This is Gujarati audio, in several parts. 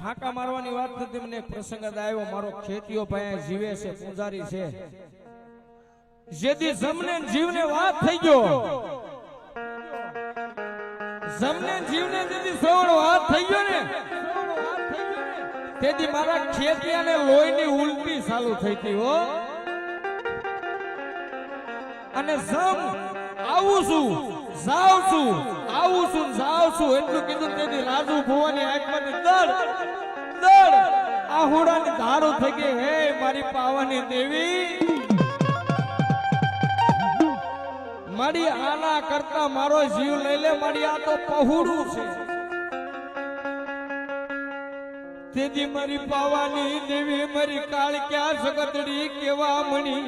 ફાંકા મારવાની વાત નથી, મને એક પ્રસંગ આવ્યો. મારો ખેતીઓ ભાઈ જીવે છે, પૂજારી છે. જેથી જમને જીવને વાત થઈ ગયો. જમને જીવને જેથી સવળ વાત થઈ ગયો ને, તેથી મારા ખેતિયાને લોહીની ઉલટી ચાલુ થઈ હતી હો. અને જમ આવું છું. જાઉં છું, આવું છું, જાઉં એટલું કીધું તેથી રાજુ ભુવાની આંખમાંથી દળ દળ આહુડાની ધારો થઈ ગઈ. હે મારી પાવાની દેવી, મારી આના કરતા મારો જીવ લઈ લે, મારી આ તો પહોળું છે. તેથી મારી પાવાની દેવી, મારી કાળ ક્યાં સગતડી કેવા મણી.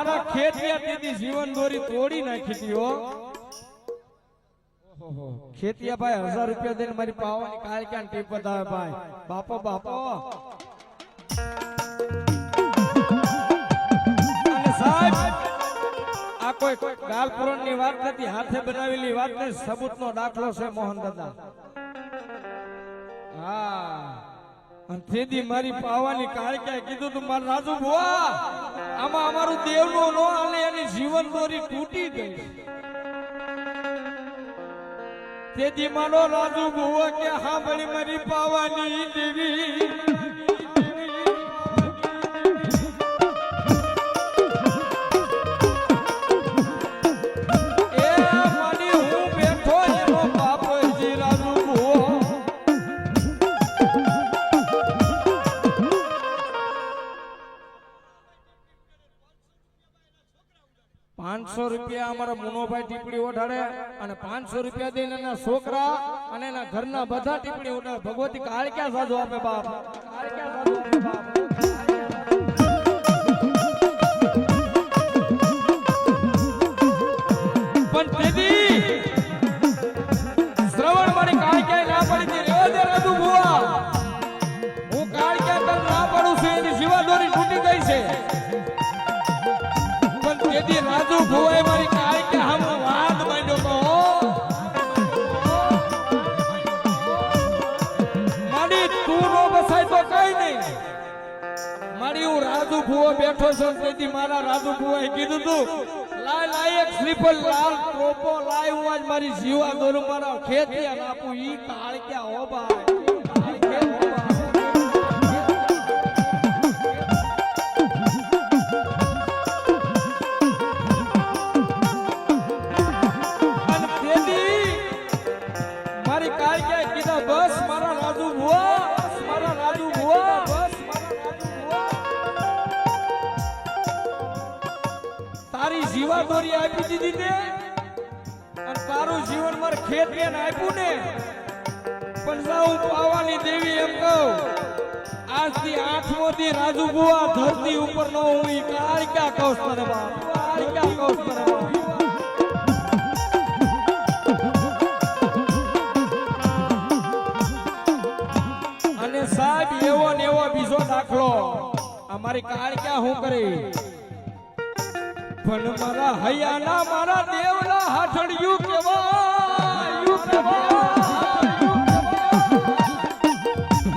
મારા ખેતિયા દીદી જીવન દોરી તોડી નાખી હતી, હો. ખેતિયા ભાઈ, હજાર રૂપિયા દઈને મારી પાવાની કાલ ક્યાં ટીપ બતાવે ભાઈ? બાપો બાપો. આ કોઈ ગાલની વાત નથી, હાથે બનાવેલી વાત નથી સબૂતનો દાખલો છે મોહન દાદા અને મારી પાવાની કાળક્યાએ કીધું તું મારા રાજુ ભુવા આમાં અમારું દેવનો નો અને એની જીવન દોરી તૂટી ગઈ. તેથી મારો રાજુ ભુવા કે હા સાંભળી મારી પાવાની દેવી પાંચસો રૂપિયા અમારા મુનોભાઈ ટીપડી ઓઢાડે અને પાંચસો રૂપિયા દઈને એના છોકરા અને એના ઘરના બધા ટીપડી ઓઢાડે. ભગવતી કાળ ક્યાં સાધુ આપે બાપ. કાળક્યા સાધુ આપે બાપ. પણ રાજુ ભુવાઈ મારી કાઈ કે હમ વાદ માંડ્યો તો મારી તું નો બસાય તો કઈ નહીં. મારી હું રાજુ ભુવો બેઠો છું તેથી મારા રાજુ ભુવાએ કીધું તું, લાય લાય એક સ્લીપર લાલ ટોપો લાય હું આજ મારી જીવા દોરું મારા ખેતિયા આપું ઈ કાળ ક્યાં હો ભાઈ. મારી કાઈ કે કીધા, બસ મારા રાજુ ભુવા મારા રાજુ ભુવા તારી જીવા દોરી આપી દીધી ને અને તારું જીવન માર ખેત બેન આપ્યું ને. પણ જાઉં પાવાની દેવી એમ કહું, આજથી આઠમો દી રાજુ ભુવા ધરતી ઉપર નો હું કાળ ક્યાં કહું તને બાપ કાળ ક્યાં કહું બાપ અમારી કાળ ક્યાં હું કરે? પણ મારા હૈયાના મારા દેવના હાથડિયું કેવા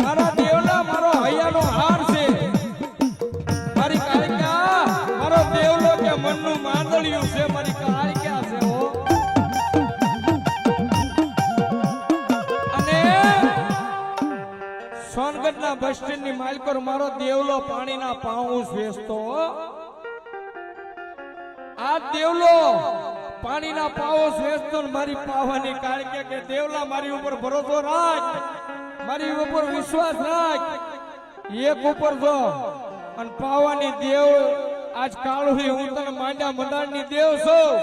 મારા દેવના મારો હૈયાનો હાર છે. મારી કાળકા, મારો દેવલો કે મનનું માંદળિયું છે, મારી કાળક્યા સોનગઢના બસ સ્ટેન્ડની માલકોર મારો દેવલો પાણીના પાઉં વેચતો. આ દેવલો પાણીના પાઉસ વેચતો મારી પાવાની કારણ કે દેવલા મારી ઉપર ભરોસો રાખ. મારી ઉપર વિશ્વાસ રાખ. એક ઉપર જો. અને પાવાની દેવ, આજ કાળુહી હું તને માંડ્યા મંડાણની દેવ છું.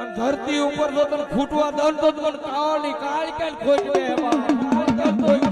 અને ધરતી ઉપર જો તને ખૂટવા દઉં તો મને કાવાની કાળ કાળ ખોટ દે.